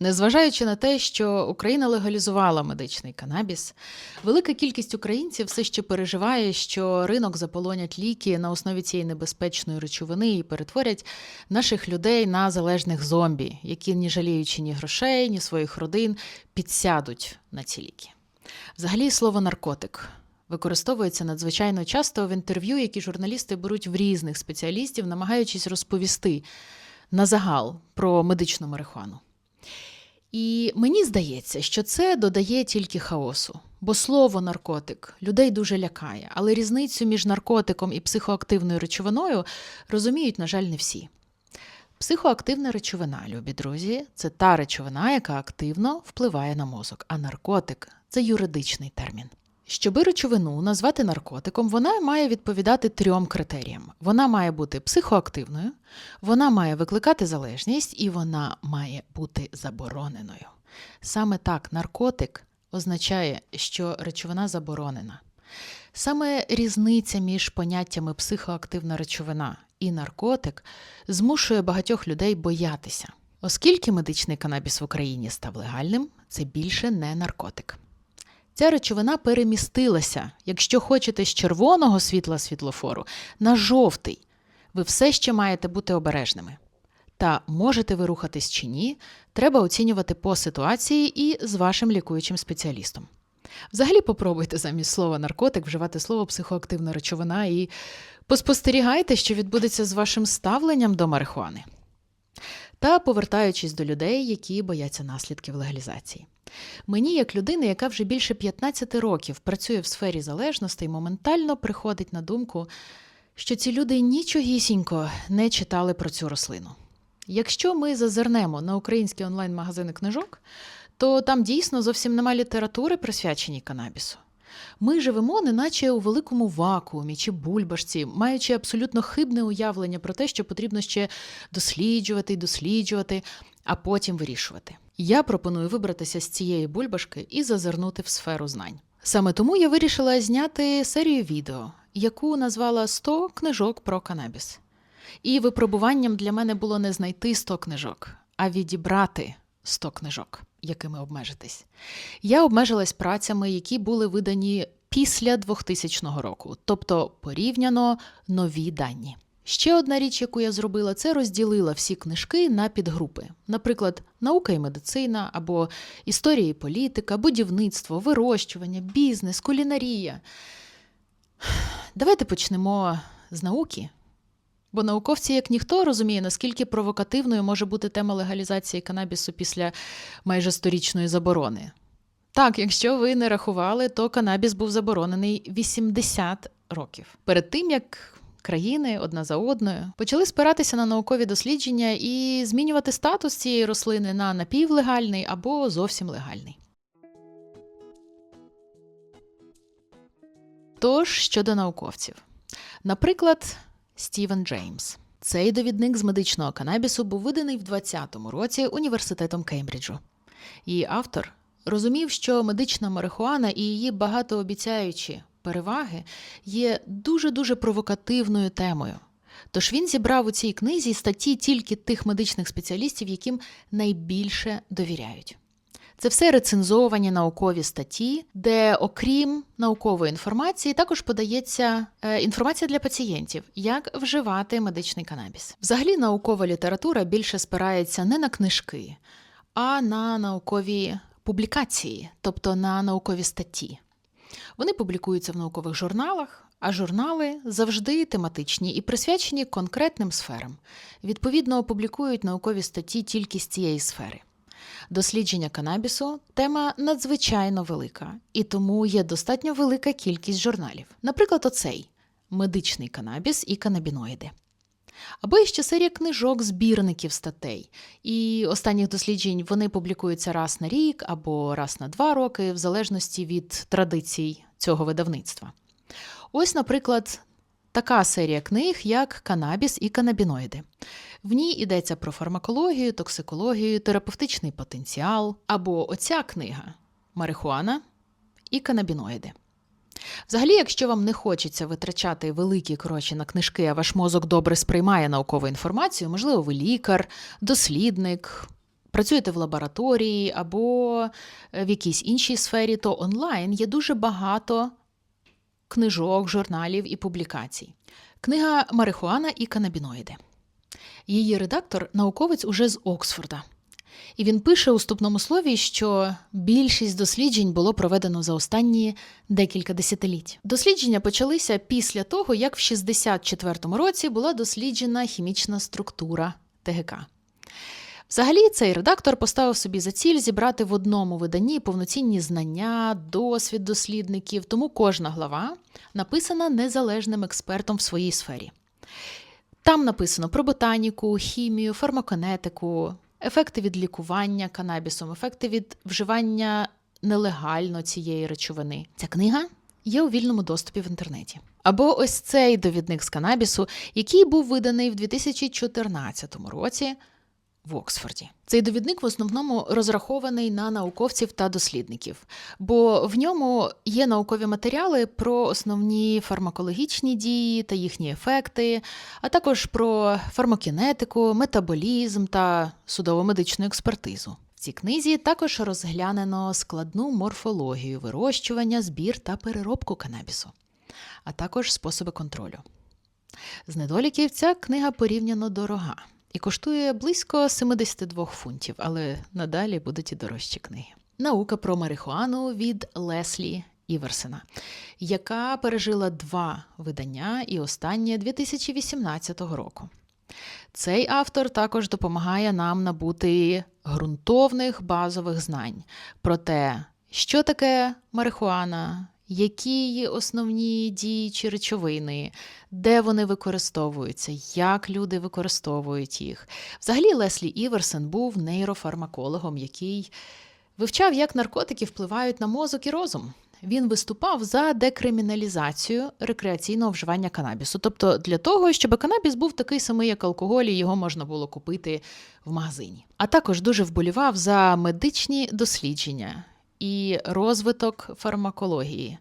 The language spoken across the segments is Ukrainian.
Незважаючи на те, що Україна легалізувала медичний канабіс, велика кількість українців все ще переживає, що ринок заполонять ліки на основі цієї небезпечної речовини і перетворять наших людей на залежних зомбі, які, не жаліючи ні грошей, ні своїх родин, підсядуть на ці ліки. Взагалі, слово наркотик використовується надзвичайно часто в інтерв'ю, які журналісти беруть в різних спеціалістів, намагаючись розповісти на загал про медичну марихуану. І мені здається, що це додає тільки хаосу, бо слово наркотик людей дуже лякає, але різницю між наркотиком і психоактивною речовиною розуміють, на жаль, не всі. Психоактивна речовина, любі друзі, це та речовина, яка активно впливає на мозок, а наркотик це юридичний термін. Щоби речовину назвати наркотиком, вона має відповідати трьом критеріям: вона має бути психоактивною, вона має викликати залежність і вона має бути забороненою. Саме так наркотик означає, що речовина заборонена. Саме різниця між поняттями психоактивна речовина і наркотик змушує багатьох людей боятися. Оскільки медичний канабіс в Україні став легальним, це більше не наркотик. Ця речовина перемістилася, якщо хочете, з червоного світла світлофору на жовтий. Ви все ще маєте бути обережними. Та можете ви рухатись чи ні, треба оцінювати по ситуації і з вашим лікуючим спеціалістом. Взагалі попробуйте замість слова наркотик вживати слово психоактивна речовина і поспостерігайте, що відбудеться з вашим ставленням до марихуани. Та повертаючись до людей, які бояться наслідків легалізації. Мені, як людина, яка вже більше 15 років працює в сфері залежностей, моментально приходить на думку, що ці люди нічогісінько не читали про цю рослину. Якщо ми зазирнемо на українські онлайн-магазини книжок, то там дійсно зовсім нема літератури, присвяченій канабісу. Ми живемо неначе у великому вакуумі чи бульбашці, маючи абсолютно хибне уявлення про те, що потрібно ще досліджувати і досліджувати, а потім вирішувати. Я пропоную вибратися з цієї бульбашки і зазирнути в сферу знань. Саме тому я вирішила зняти серію відео, яку назвала 100 книжок про канабіс. І випробуванням для мене було не знайти 100 книжок, а відібрати 100 книжок, якими обмежитись. Я обмежилась працями, які були видані після 2000 року, тобто порівняно нові дані. Ще одна річ, яку я зробила, це розділила всі книжки на підгрупи. Наприклад, наука і медицина, або історія і політика, будівництво, вирощування, бізнес, кулінарія. Давайте почнемо з науки. Бо науковці, як ніхто, розуміє, наскільки провокативною може бути тема легалізації канабісу після майже сторічної заборони. Так, якщо ви не рахували, то канабіс був заборонений 80 років. Перед тим як країни одна за одною почали спиратися на наукові дослідження і змінювати статус цієї рослини на напівлегальний або зовсім легальний. Тож щодо науковців, наприклад, Стівен Джеймс. Цей довідник з медичного канабісу був виданий в 2020 році університетом Кембриджу. Її автор розумів, що медична марихуана і її багатообіцяючі переваги є дуже-дуже провокативною темою. Тож він зібрав у цій книзі статті тільки тих медичних спеціалістів, яким найбільше довіряють. Це все рецензовані наукові статті, де, окрім наукової інформації, також подається е, інформація для пацієнтів, як вживати медичний канабіс. Взагалі, наукова література більше спирається не на книжки, а на наукові публікації, тобто на наукові статті. Вони публікуються в наукових журналах, а журнали завжди тематичні і присвячені конкретним сферам. Відповідно, публікують наукові статті тільки з цієї сфери. Дослідження канабісу тема надзвичайно велика, і тому є достатньо велика кількість журналів. Наприклад, оцей медичний канабіс і канабіноїди. Або ще серія книжок, збірників статей. І останніх досліджень вони публікуються раз на рік або раз на два роки, в залежності від традицій цього видавництва. Ось, наприклад, така серія книг, як Канабіс і канабіноїди. В ній йдеться про фармакологію, токсикологію, терапевтичний потенціал, або оця книга Марихуана і канабіноїди. Взагалі, якщо вам не хочеться витрачати великі гроші на книжки, а ваш мозок добре сприймає наукову інформацію, можливо, ви лікар, дослідник, працюєте в лабораторії або е, в якійсь іншій сфері, то онлайн є дуже багато книжок, журналів і публікацій. Книга Марихуана і канабіноїди. Її редактор науковець уже з Оксфорда. І він пише у вступному слові, що більшість досліджень було проведено за останні декілька десятиліть. Дослідження почалися після того, як в 64-му році була досліджена хімічна структура ТГК. Взагалі, цей редактор поставив собі за ціль зібрати в одному виданні повноцінні знання, досвід дослідників, тому кожна глава написана незалежним експертом в своїй сфері. Там написано про ботаніку, хімію, фармаконетику, ефекти від лікування канабісом, ефекти від вживання нелегально цієї речовини. Ця книга є у вільному доступі в інтернеті. Або ось цей довідник з канабісу, який був виданий в 2014 році в Оксфорді. Цей довідник в основному розрахований на науковців та дослідників, бо в ньому є наукові матеріали про основні фармакологічні дії та їхні ефекти, а також про фармакінетику, метаболізм та судово-медичну експертизу. В цій книзі також розглянено складну морфологію вирощування, збір та переробку канабісу, а також способи контролю. З недоліків ця книга порівняно дорога і коштує близько 72 фунтів, але надалі будуть і дорожчі книги. Наука про марихуану від Леслі Іверсена, яка пережила два видання і останнє 2018 року. Цей автор також допомагає нам набути ґрунтовних базових знань про те, що таке марихуана, які її основні діючі речовини, де вони використовуються, як люди використовують їх. Взагалі, Леслі Іверсен був нейрофармакологом, який вивчав, як наркотики впливають на мозок і розум. Він виступав за декриміналізацію рекреаційного вживання канабісу, тобто для того, щоб канабіс був такий самий, як алкоголь, і його можна було купити в магазині. А також дуже вболівав за медичні дослідження і розвиток фармакології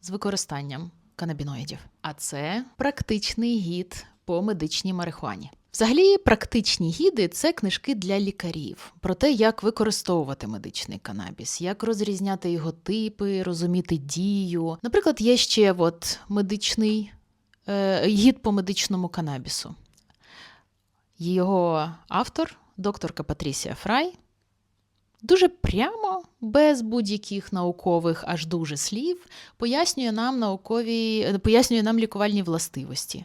з використанням канабіноїдів. А це практичний гід по медичній марихуані. Взагалі, практичні гіди це книжки для лікарів про те, як використовувати медичний канабіс, як розрізняти його типи, розуміти дію. Наприклад, є ще от медичний е, гід по медичному канабісу. Його автор, докторка Патрісія Фрай, дуже прямо, без будь-яких наукових аж дуже слів, пояснює нам наукові, пояснює нам лікувальні властивості.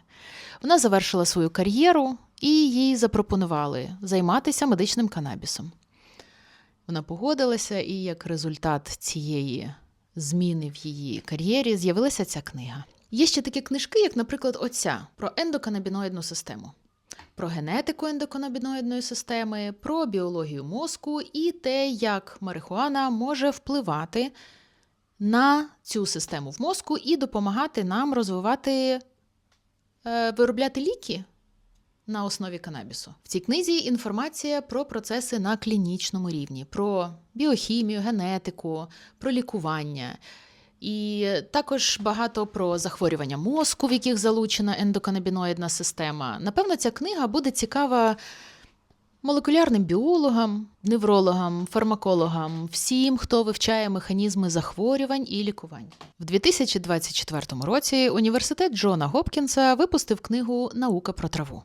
Вона завершила свою кар'єру і їй запропонували займатися медичним канабісом. Вона погодилася, і як результат цієї зміни в її кар'єрі з'явилася ця книга. Є ще такі книжки, як, наприклад, оця про ендоканабіноїдну систему про генетику ендоканабіноїдної системи, про біологію мозку і те, як марихуана може впливати на цю систему в мозку і допомагати нам розвивати, е, виробляти ліки на основі канабісу. В цій книзі інформація про процеси на клінічному рівні, про біохімію, генетику, про лікування. І також багато про захворювання мозку, в яких залучена ендоканабіноїдна система. Напевно, ця книга буде цікава молекулярним біологам, неврологам, фармакологам, всім, хто вивчає механізми захворювань і лікувань. В 2024 році університет Джона Гопкінса випустив книгу Наука про траву.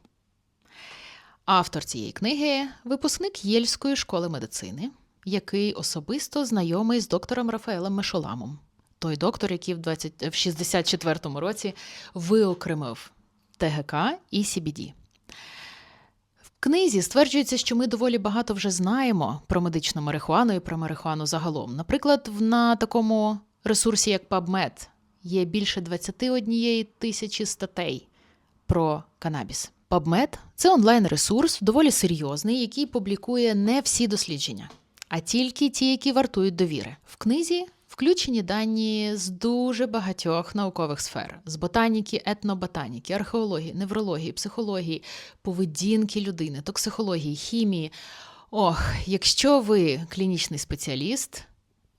Автор цієї книги випускник Єльської школи медицини, який особисто знайомий з доктором Рафаелем Мешоламом той доктор, який в 20, в 64-му році виокремив ТГК і CBD. В книзі стверджується, що ми доволі багато вже знаємо про медичну марихуану і про марихуану загалом. Наприклад, на такому ресурсі, як PubMed, є більше 21 тисячі статей про канабіс. PubMed – це онлайн-ресурс, доволі серйозний, який публікує не всі дослідження, а тільки ті, які вартують довіри. В книзі Включені дані з дуже багатьох наукових сфер: з ботаніки, етноботаніки, археології, неврології, психології, поведінки людини, токсихології, хімії. Ох, якщо ви клінічний спеціаліст,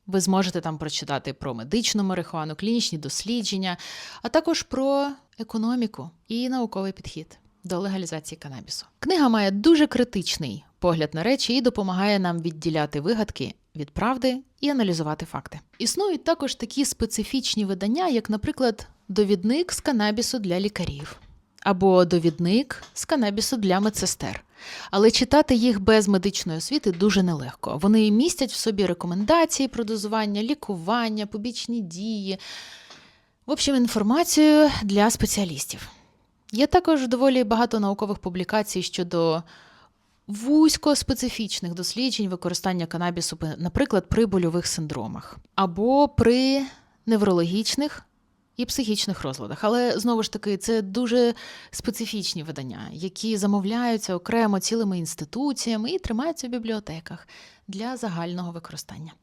ви зможете там прочитати про медичну марихуану, клінічні дослідження, а також про економіку і науковий підхід до легалізації канабісу. Книга має дуже критичний погляд на речі і допомагає нам відділяти вигадки від правди і аналізувати факти. Існують також такі специфічні видання, як, наприклад, довідник з канабісу для лікарів або довідник з канабісу для медсестер. Але читати їх без медичної освіти дуже нелегко. Вони містять в собі рекомендації про дозування, лікування, побічні дії, в общем, інформацію для спеціалістів. Є також доволі багато наукових публікацій щодо вузькоспецифічних досліджень використання канабісу, наприклад, при больових синдромах або при неврологічних і психічних розладах. Але знову ж таки, це дуже специфічні видання, які замовляються окремо цілими інституціями і тримаються в бібліотеках для загального використання.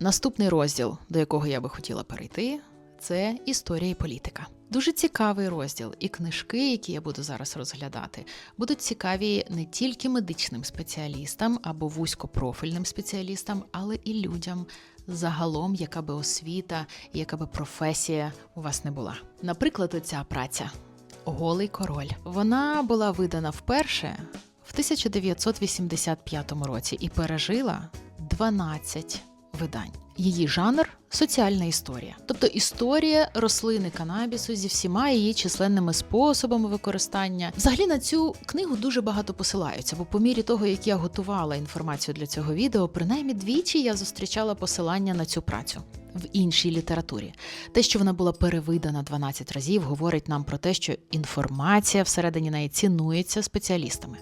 Наступний розділ, до якого я би хотіла перейти, це історія і політика. Дуже цікавий розділ, і книжки, які я буду зараз розглядати, будуть цікаві не тільки медичним спеціалістам або вузькопрофільним спеціалістам, але і людям загалом, яка би освіта яка би професія у вас не була. Наприклад, оця праця Голий король. Вона була видана вперше в 1985 році і пережила 12 видань. Її жанр соціальна історія, тобто історія рослини канабісу зі всіма її численними способами використання. Взагалі на цю книгу дуже багато посилаються, бо по мірі того, як я готувала інформацію для цього відео, принаймні двічі я зустрічала посилання на цю працю. В іншій літературі те, що вона була перевидана 12 разів, говорить нам про те, що інформація всередині неї цінується спеціалістами.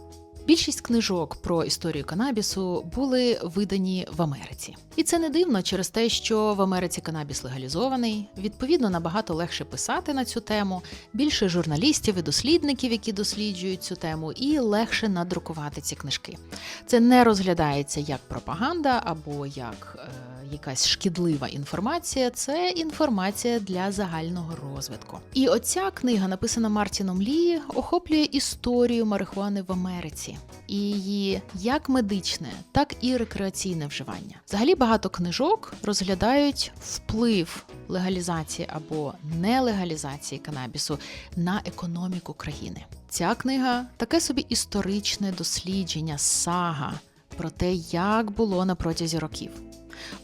Більшість книжок про історію канабісу були видані в Америці, і це не дивно через те, що в Америці канабіс легалізований. Відповідно, набагато легше писати на цю тему, більше журналістів і дослідників, які досліджують цю тему, і легше надрукувати ці книжки. Це не розглядається як пропаганда або як е, якась шкідлива інформація. Це інформація для загального розвитку. І оця книга, написана Мартіном Лі, охоплює історію марихуани в Америці і її як медичне, так і рекреаційне вживання. Взагалі багато книжок розглядають вплив легалізації або нелегалізації канабісу на економіку країни. Ця книга таке собі історичне дослідження, сага про те, як було на протязі років.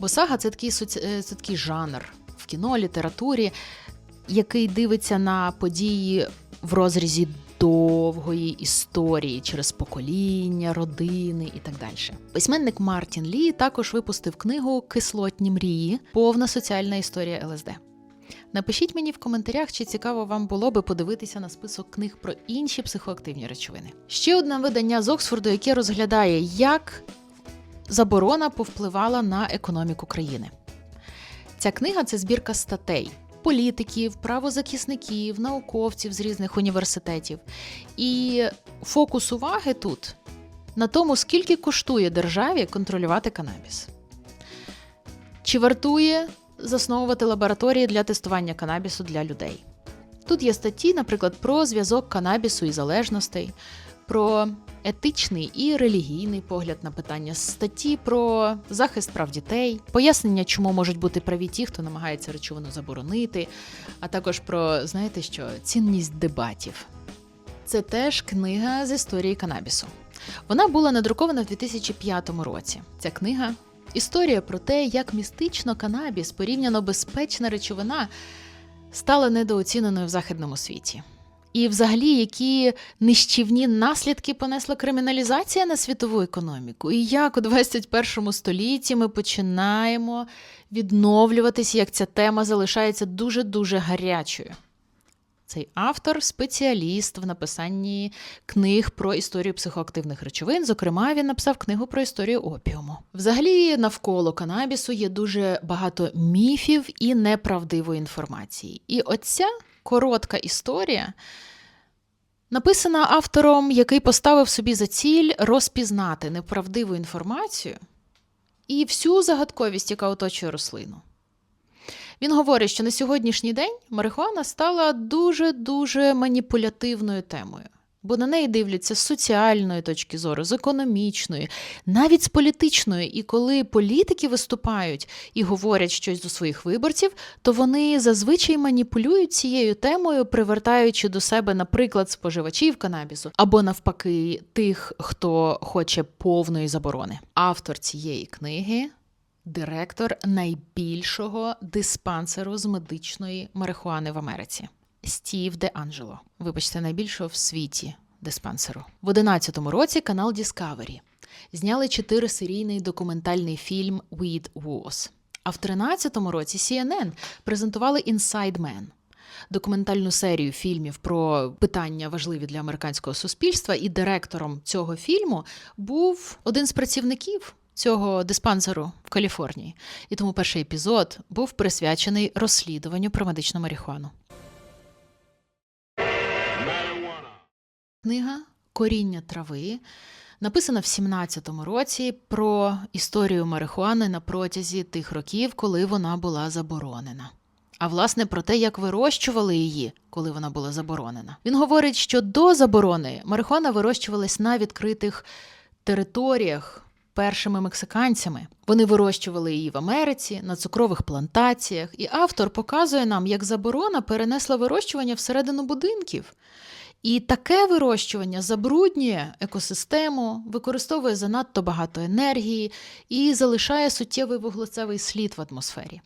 Бо сага це такий е, це такий жанр в кіно, літературі, який дивиться на події в розрізі довгої історії через покоління, родини і так далі. Письменник Мартін Лі також випустив книгу Кислотні мрії, повна соціальна історія ЛСД. Напишіть мені в коментарях, чи цікаво вам було би подивитися на список книг про інші психоактивні речовини. Ще одне видання з Оксфорду, яке розглядає, як заборона повпливала на економіку країни. Ця книга це збірка статей політиків, правозахисників, науковців з різних університетів. І фокус уваги тут на тому, скільки коштує державі контролювати канабіс. Чи вартує засновувати лабораторії для тестування канабісу для людей? Тут є статті, наприклад, про зв'язок канабісу і залежностей, про етичний і релігійний погляд на питання, статті про захист прав дітей, пояснення, чому можуть бути праві ті, хто намагається речовину заборонити, а також про, знаєте що, цінність дебатів. Це теж книга з історії канабісу. Вона була надрукована в 2005 році. Ця книга історія про те, як містично канабіс, порівняно безпечна речовина, стала недооціненою в західному світі. І, взагалі, які нищівні наслідки понесла криміналізація на світову економіку, і як у 21 столітті ми починаємо відновлюватися, як ця тема залишається дуже дуже гарячою. Цей автор спеціаліст в написанні книг про історію психоактивних речовин. Зокрема, він написав книгу про історію опіуму. Взагалі, навколо канабісу є дуже багато міфів і неправдивої інформації. І оця коротка історія, написана автором, який поставив собі за ціль розпізнати неправдиву інформацію і всю загадковість, яка оточує рослину. Він говорить, що на сьогоднішній день марихуана стала дуже-дуже маніпулятивною темою. Бо на неї дивляться з соціальної точки зору, з економічної, навіть з політичної. І коли політики виступають і говорять щось до своїх виборців, то вони зазвичай маніпулюють цією темою, привертаючи до себе, наприклад, споживачів канабісу, або навпаки, тих, хто хоче повної заборони. Автор цієї книги. Директор найбільшого диспансеру з медичної марихуани в Америці Стів Де Анджело. Вибачте, найбільшого в світі диспансеру. В 11-му році канал Discovery зняли чотирисерійний документальний фільм Weed Wars. А в 13-му році CNN презентували Inside Man – документальну серію фільмів про питання важливі для американського суспільства. І директором цього фільму був один з працівників цього диспансеру в Каліфорнії. І тому перший епізод був присвячений розслідуванню про медичну марихуану. Книга Коріння трави написана в 17-му році про історію марихуани на протязі тих років, коли вона була заборонена. А власне про те, як вирощували її, коли вона була заборонена. Він говорить, що до заборони марихуана вирощувалась на відкритих територіях першими мексиканцями. Вони вирощували її в Америці на цукрових плантаціях, і автор показує нам, як заборона перенесла вирощування всередину будинків. І таке вирощування забруднює екосистему, використовує занадто багато енергії і залишає суттєвий вуглецевий слід в атмосфері.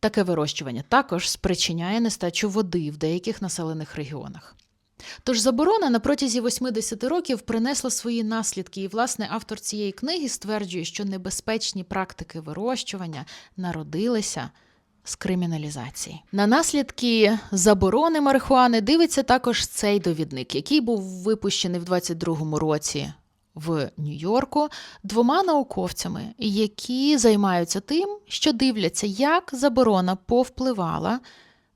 Таке вирощування також спричиняє нестачу води в деяких населених регіонах. Тож заборона на протязі 80 років принесла свої наслідки, і, власне, автор цієї книги стверджує, що небезпечні практики вирощування народилися з криміналізації. На наслідки заборони марихуани дивиться також цей довідник, який був випущений в 22-му році в Нью-Йорку двома науковцями, які займаються тим, що дивляться, як заборона повпливала.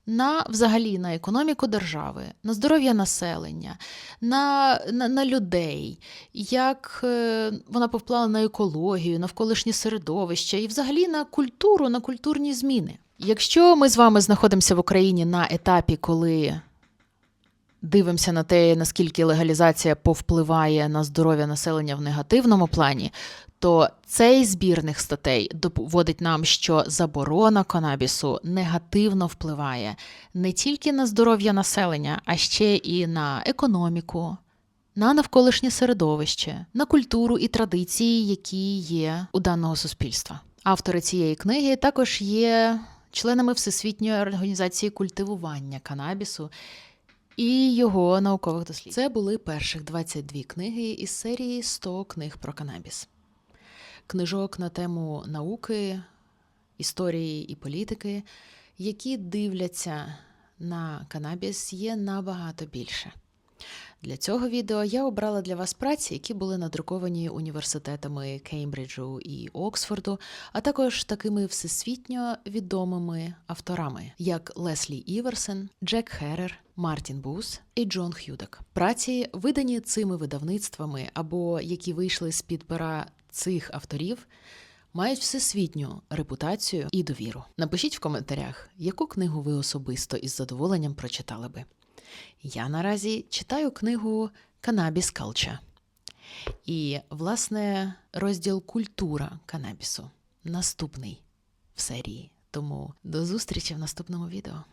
На взагалі на економіку держави, на здоров'я населення, на на, на людей, як е, вона повпливала на екологію, навколишнє середовище і взагалі на культуру, на культурні зміни. Якщо ми з вами знаходимося в Україні на етапі, коли дивимося на те, наскільки легалізація повпливає на здоров'я населення в негативному плані, то цей збірних статей доводить нам, що заборона канабісу негативно впливає не тільки на здоров'я населення, а ще і на економіку. На навколишнє середовище, на культуру і традиції, які є у даного суспільства. Автори цієї книги також є членами Всесвітньої організації культивування канабісу і його наукових досліджень. Це були перших 22 книги із серії 100 книг про канабіс. Книжок на тему науки, історії і політики, які дивляться на канабіс, є набагато більше. Для цього відео я обрала для вас праці, які були надруковані університетами Кеймбриджу і Оксфорду, а також такими всесвітньо відомими авторами, як Леслі Іверсен, Джек Херер, Мартін Бус і Джон Х'юдак. Праці, видані цими видавництвами або які вийшли з під пера цих авторів. Мають всесвітню репутацію і довіру. Напишіть в коментарях, яку книгу ви особисто із задоволенням прочитали би. Я наразі читаю книгу Канабіс Калча. І, власне, розділ Культура канабісу наступний в серії. Тому до зустрічі в наступному відео.